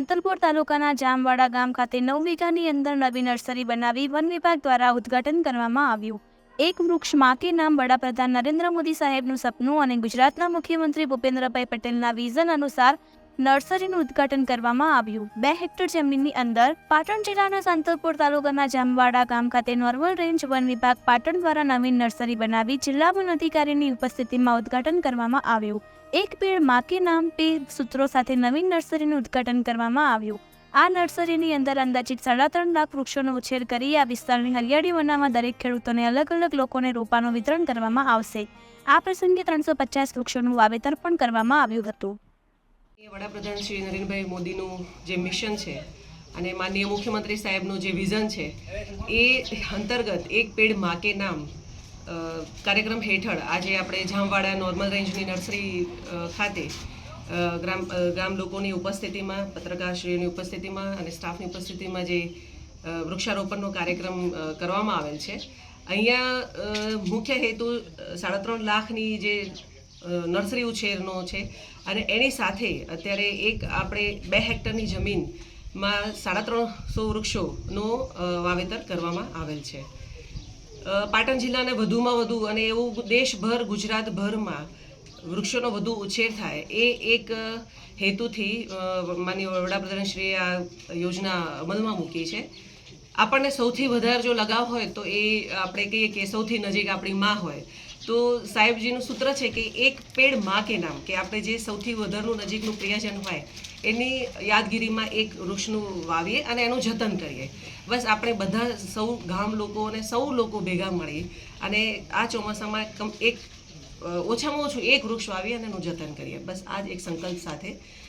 સાંતલપુર તાલુકાના જામવાડા ગામ ખાતે નવ વીઘાની અંદર નવી નર્સરી બનાવી વન વિભાગ દ્વારા ઉદ્ઘાટન કરવામાં આવ્યું. એક વૃક્ષ માકે નામ વડાપ્રધાન નરેન્દ્ર મોદી સાહેબનું સપનું અને ગુજરાતના મુખ્યમંત્રી ભૂપેન્દ્રભાઈ પટેલના વિઝન અનુસાર નર્સરીનું ઉદ્ઘાટન કરવામાં આવ્યું. બે હેક્ટર જમીનની અંદર પાટણ જિલ્લાના સંતલપુર તાલુકાના જામવાડા ગામ ખાતે નોર્મલ રેન્જ વન વિભાગ પાટણ દ્વારા નવીન નર્સરી બનાવી જિલ્લા વન અધિકારીની ઉપસ્થિતિમાં ઉદ્ઘાટન કરવામાં આવ્યું. એક પેડ માકે નામ પે સૂત્રો સાથે નવીન નર્સરીનું ઉદ્ઘાટન કરવામાં આવ્યું. આ નર્સરીની અંદર અંદાજિત સાડા ત્રણ લાખ વૃક્ષોનો ઉછેર કરી આ વિસ્તારની હરિયાળી બનાવવા દરેક ખેડૂતોને અલગ અલગ લોકોને રોપાનું વિતરણ કરવામાં આવશે. આ પ્રસંગે ત્રણસો પચાસ વૃક્ષોનું વાવેતર પણ કરવામાં આવ્યું હતું. વડાપ્રધાન શ્રી નરેન્દ્રભાઈ મોદીનું જે મિશન છે અને માનનીય મુખ્યમંત્રી સાહેબનું જે વિઝન છે, એ અંતર્ગત એક પેડ મા કે નામ કાર્યક્રમ હેઠળ આજે આપણે જામવાડા નોર્મલ રેન્જની નર્સરી ખાતે ગ્રામ ગ્રામ લોકોની ઉપસ્થિતિમાં, પત્રકારશ્રીઓની ઉપસ્થિતિમાં અને સ્ટાફની ઉપસ્થિતિમાં જે વૃક્ષારોપણનો કાર્યક્રમ કરવામાં આવેલ છે. અહીંયા મુખ્ય હેતુ સાડા ત્રણ લાખની જે નર્સરી ઉછેરનો છે. અને એની સાથે અત્યારે એક આપણે બે હેક્ટરની જમીનમાં સાડા ત્રણસો વૃક્ષોનું વાવેતર કરવામાં આવેલ છે. પાટણ જિલ્લાને વધુમાં વધુ અને એવું દેશભર, ગુજરાતભરમાં વૃક્ષોનો વધુ ઉછેર થાય એ એક હેતુથી માનીય વડાપ્રધાન વડાપ્રધાનશ્રીએ આ યોજના અમલમાં મૂકી છે. આપણને સૌથી વધારે જો લગાવ હોય તો એ આપણે કહીએ કે સૌથી નજીક આપણી માં હોય. તો સાહેબજીનું સૂત્ર છે કે એક પેડમાં કે નામ, કે આપણે જે સૌથી વધારનું નજીકનું પ્રિયજન હોય, એની યાદગીરીમાં એક વૃક્ષનું વાવીએ અને એનું જતન કરીએ. બસ આપણે બધા સૌ ગામ લોકો અને સૌ લોકો ભેગા મળીએ અને આ ચોમાસામાં કમ એક ઓછામાં ઓછું એક વૃક્ષ વાવીએ અને એનું જતન કરીએ. બસ આ જ એક સંકલ્પ સાથે